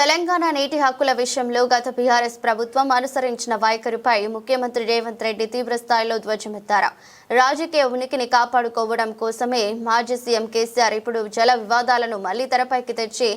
తెలంగాణ నీటి హక్కుల విషయంలో గత బీఆర్ఎస్ ప్రభుత్వం అనుసరించిన వైఖరిపై ముఖ్యమంత్రి రేవంత్ రెడ్డి తీవ్ర స్థాయిలో ధ్వజమెత్తారు. రాజకీయ ఉనికిని కాపాడుకోవడం కోసమే మాజీ సీఎం కేసీఆర్ ఇప్పుడు జల వివాదాలను మళ్ళీ తెరపైకి తెచ్చి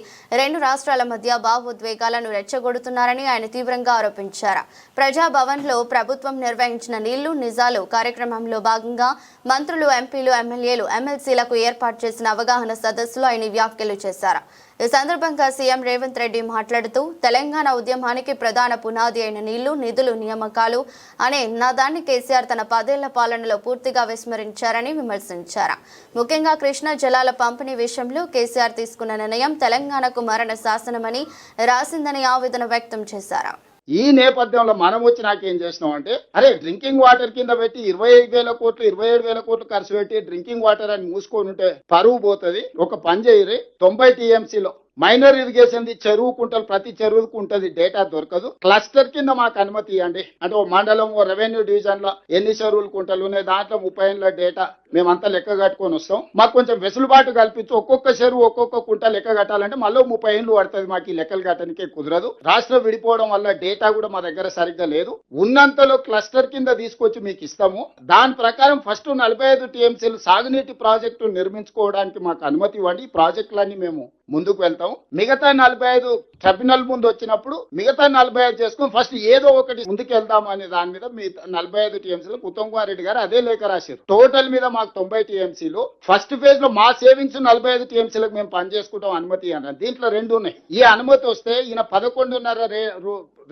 రెండు రాష్ట్రాల మధ్య భావోద్వేగాలను రెచ్చగొడుతున్నారని ఆయన తీవ్రంగా ఆరోపించారు. ప్రజాభవన్లో ప్రభుత్వం నిర్వహించిన నీళ్ళు నిజాలు కార్యక్రమంలో భాగంగా మంత్రులు ఎంపీలు ఎమ్మెల్యేలు ఎమ్మెల్సీలకు ఏర్పాటు చేసిన అవగాహన సదస్సులో ఆయన వ్యాఖ్యలు చేశారు. ఈ సందర్భంగా సీఎం రేవంత్ రెడ్డి మాట్లాడుతూ తెలంగాణ ఉద్యమానికి ప్రధాన పునాది అయిన నీళ్ళు నిధులు నియామకాలు అనే నినాదాన్ని కేసీఆర్ తన పదేళ్ళ పాలనలో పూర్తిగా విస్మరించారని విమర్శించారు. ముఖ్యంగా కృష్ణా జలాల పంపిణీ విషయంలో కేసీఆర్ తీసుకున్న నిర్ణయం తెలంగాణకు మరణ శాసనమని రాసిందని ఆవేదన వ్యక్తం చేశారు. ఈ నేపథ్యంలో మనం వచ్చి నాకేం చేసినాం అంటే అరే డ్రింకింగ్ వాటర్ కింద పెట్టి ఇరవై ఐదు వేల కోట్లు ఇరవై ఏడు వేల కోట్లు ఖర్చు పెట్టి డ్రింకింగ్ వాటర్ అని మూసుకొని ఉంటే పరువు పోతుంది. ఒక పని చేయరు. తొంభై టీఎంసీలో మైనర్ ఇరిగేషన్ చెరువు కుంటలు ప్రతి చెరువుకు ఉంటది. డేటా దొరకదు. క్లస్టర్ కింద మాకు అనుమతి ఇవ్వండి. అంటే ఓ మండలం ఓ రెవెన్యూ డివిజన్లో ఎన్ని చెరువులు కుంటలు ఉన్నాయి దాంట్లో ముప్పై ఏళ్ళ డేటా మేమంతా లెక్క కట్టుకొని వస్తాం. మాకు కొంచెం వెసులుబాటు కల్పించి ఒక్కొక్క చెరువు ఒక్కొక్క కుంట లెక్క కట్టాలంటే మళ్ళీ ముప్పై ఏళ్ళు పడుతుంది మాకు ఈ లెక్కలు కట్టడానికే కుదరదు. రాష్ట్రం విడిపోవడం వల్ల డేటా కూడా మా దగ్గర సరిగ్గా లేదు. ఉన్నంతలో క్లస్టర్ కింద తీసుకొచ్చి మీకు ఇస్తాము. దాని ప్రకారం ఫస్ట్ నలభై ఐదు టీఎంసీలు సాగునీటి ప్రాజెక్టు నిర్మించుకోవడానికి మాకు అనుమతి ఇవ్వండి. ఈ ప్రాజెక్టులన్నీ మేము ముందుకు వెళ్తాం మిగతా నలభై ఐదు ట్రిబ్యునల్ ముందు వచ్చినప్పుడు మిగతా నలభై ఐదు చేసుకుని ఫస్ట్ ఏదో ఒకటి ముందుకు వెళ్దాం అనే దాని మీద మీ నలభై ఐదు టీఎంసీలు ఉత్తమ్ కుమార్ రెడ్డి గారు అదే లేఖ రాశారు. టోటల్ మీద మా మాకు తొంభై టీఎంసీలు. ఫస్ట్ ఫేజ్లో మా సేవింగ్స్ నలభై ఐదు టీఎంసీలకు మేము పనిచేసుకుంటాం అనుమతి అన్నారు దీంట్లో రెండు ఉన్నాయి. ఈ అనుమతి వస్తే ఈయన పదకొండున్నర రే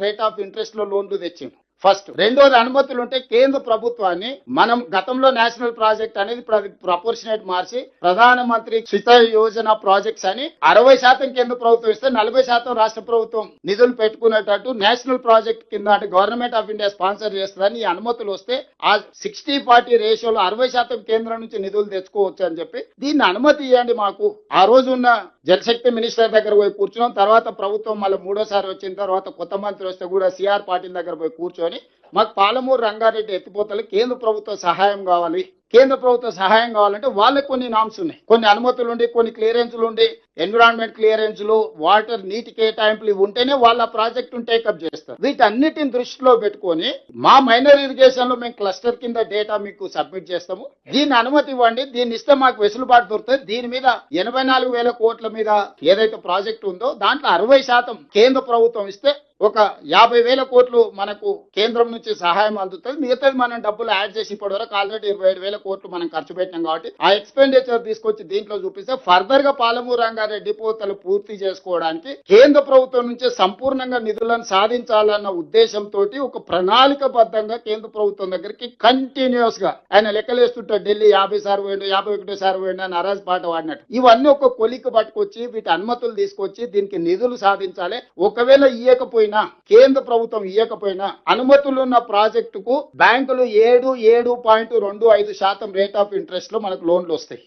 రేట్ ఆఫ్ ఇంట్రెస్ట్లో లోన్లు తెచ్చిండు. ఫస్ట్. రెండోది అనుమతులు ఉంటే కేంద్ర ప్రభుత్వాన్ని మనం గతంలో నేషనల్ ప్రాజెక్ట్ అనేది ప్రపోర్షనేట్ మార్చి ప్రధానమంత్రి శిత యోజన ప్రాజెక్ట్స్ అని అరవై శాతం కేంద్ర ప్రభుత్వం ఇస్తే నలభై శాతం రాష్ట్ర ప్రభుత్వం నిధులు పెట్టుకునేటట్టు నేషనల్ ప్రాజెక్ట్ కింద అంటే గవర్నమెంట్ ఆఫ్ ఇండియా స్పాన్సర్ చేస్తుందని ఈ అనుమతులు వస్తే ఆ సిక్స్టీ ఫార్టీ రేషియోలో అరవై శాతం కేంద్రం నుంచి నిధులు తెచ్చుకోవచ్చు అని చెప్పి దీన్ని అనుమతి ఇవ్వండి మాకు. ఆ రోజు ఉన్న జలశక్తి మినిస్టర్ దగ్గర పోయి కూర్చున్నాం. తర్వాత ప్రభుత్వం మళ్ళీ మూడోసారి వచ్చిన తర్వాత కొత్త మంత్రి వస్తే కూడా సిఆర్ పాటిల్ దగ్గర పోయి కూర్చొని করে మాకు పాలమూరు రంగారెడ్డి ఎత్తిపోతలు కేంద్ర ప్రభుత్వ సహాయం కావాలి. కేంద్ర ప్రభుత్వ సహాయం కావాలంటే వాళ్ళకి కొన్ని నామ్స్ ఉన్నాయి. కొన్ని అనుమతులు ఉండి కొన్ని క్లియరెన్స్లు ఉండి ఎన్విరాన్మెంట్ క్లియరెన్స్లు వాటర్ నీటి కేటాయింపులు ఉంటేనే వాళ్ళ ప్రాజెక్టు టేకప్ చేస్తారు. వీటన్నిటిని దృష్టిలో పెట్టుకొని మా మైనర్ ఇరిగేషన్లో మేము క్లస్టర్ కింద డేటా మీకు సబ్మిట్ చేస్తాము. దీన్ని అనుమతి ఇవ్వండి. దీన్ని ఇస్తే మాకు వెసులుబాటు దొరుకుతుంది. దీని మీద ఎనభై నాలుగు వేల కోట్ల మీద ఏదైతే ప్రాజెక్ట్ ఉందో దాంట్లో అరవై శాతం కేంద్ర ప్రభుత్వం ఇస్తే ఒక యాభై వేల కోట్లు మనకు కేంద్రం నుంచి సహాయం అందుతుంది. మిగతాది మనం డబ్బులు యాడ్ చేసి ఇప్పటి వరకు ఆల్రెడీ ఇరవై ఏడు వేల కోట్లు మనం ఖర్చు పెట్టినాం కాబట్టి ఆ ఎక్స్పెండిచర్ తీసుకొచ్చి దీంట్లో చూపిస్తే ఫర్దర్గా పాలమూరు రంగారెడ్డి పోతలు పూర్తి చేసుకోవడానికి కేంద్ర ప్రభుత్వం నుంచి సంపూర్ణంగా నిధులను సాధించాలన్న ఉద్దేశంతో ఒక ప్రణాళికబద్ధంగా కేంద్ర ప్రభుత్వం దగ్గరికి కంటిన్యూస్గా ఆయన లెక్కలేస్తుంటాడు ఢిల్లీ యాభై సార్ పోయిండు యాభై ఒకటో సార్ పోయిండు అని అరాజ్ పాట వాడినట్టు ఇవన్నీ ఒక కొలికి పట్టుకొచ్చి వీటి అనుమతులు తీసుకొచ్చి దీనికి నిధులు సాధించాలి. ఒకవేళ ఇయ్యకపోయినా కేంద్ర ప్రభుత్వం ఇయ్యకపోయినా అనుమతులు ఉన్న ప్రాజెక్టుకు బ్యాంకులు ఏడు ఏడు పాయింట్ రెండు ఐదు శాతం రేట్ ఆఫ్ ఇంట్రెస్ట్లో మనకు లోన్లు వస్తాయి.